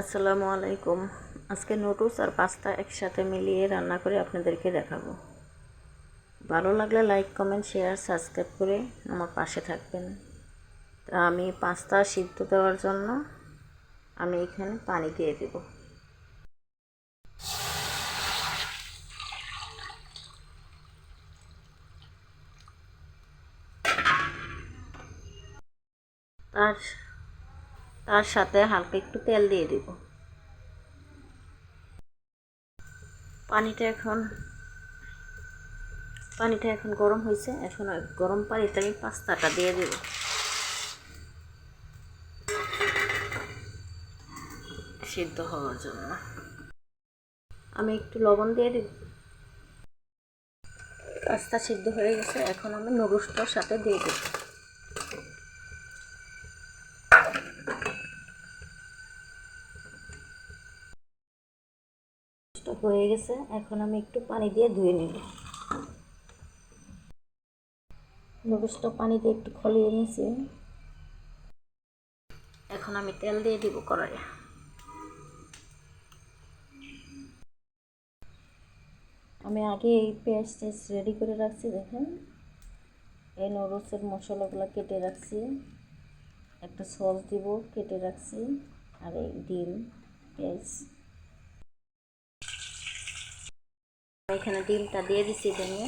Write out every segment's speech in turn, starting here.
আসসালামু আলাইকুম। আজকে নুডলস আর পাস্তা একসাথে মিলিয়ে রান্না করে আপনাদেরকে দেখাবো। ভালো লাগলে লাইক কমেন্ট শেয়ার সাবস্ক্রাইব করে আমার পাশে থাকবেন। তা আমি পাস্তা সিদ্ধ দেওয়ার জন্য আমি এখানে পানি দিয়ে দেব। তার তার সাথে হালকা একটু তেল দিয়ে দিব। পানিটা এখন পানিটা এখন গরম হয়েছে। এখন গরম পানিতে আমি পাস্তাটা দিয়ে দেব। সিদ্ধ হওয়ার জন্য। আমি একটু লবণ দিয়ে দিব। পাস্তা সিদ্ধ হয়ে গেছে। এখন আমি নুডলসটার সাথে দিয়ে দেব। হয়ে গেছে। এখন আমি একটু পানি দিয়ে ধুয়ে নিব। নুডলসটা পানি দিয়ে একটু খলিয়ে নিয়েছি। এখন আমি তেল দিয়ে দিব কড়াইয়ে। আমি আগে এই পেঁয়াজ রেডি করে রাখছি, দেখেন। এই নুডলসের মশলাগুলো কেটে রাখছি। একটা সস দিব, কেটে রাখছি। আর এই ডিম, পেঁয়াজ। এখানে ডিমটা দিয়ে দিছি ভেঙে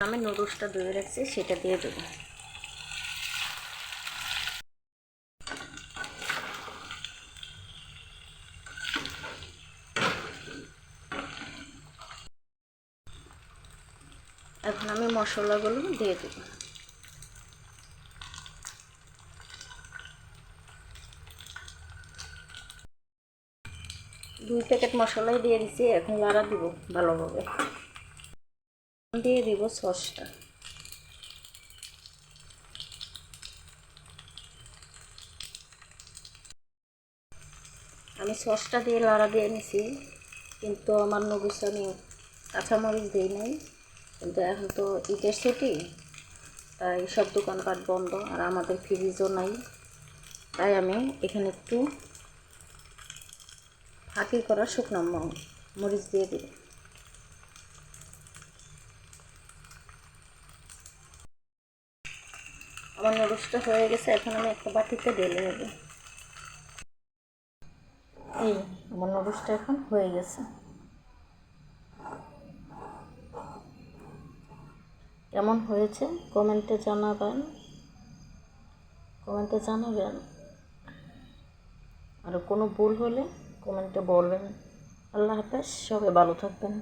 আমি নুডলসটা ধুয়ে রাখছি সেটা দিয়ে দেবো। এখন আমি মশলাগুলো দিয়ে দেবো। দুই প্যাকেট মশলাই দিয়ে দিছি, এখন লাড়া দিব ভালোভাবে। দিয়ে দিব সসটা। আমি সসটা দিয়ে লাড়া দিয়ে নিছি, কিন্তু আমার নবুস আমি কাঁচামরিচ দিই নাই, কিন্তু এখন তো ঈদের ছুটি, তাই সব দোকানপাট বন্ধ আর আমাদের ফ্রিজও নাই। তাই আমি এখানে একটু ফাঁকি করা শুকনো মরিচ দিয়ে দিই আমার নুডলসটা হয়ে গেছে, এখন আমি একটা বাটিতে ঢেলে নেব। এই, আমার নুডলসটা এখন হয়ে গেছে। কেমন হয়েছে কমেন্টে জানাবেন। কমেন্টে জানাবেন। আর কোনো ভুল হলে কমেন্টে বলবেন। আল্লাহ হাফেজ সবাই ভালো থাকবেন।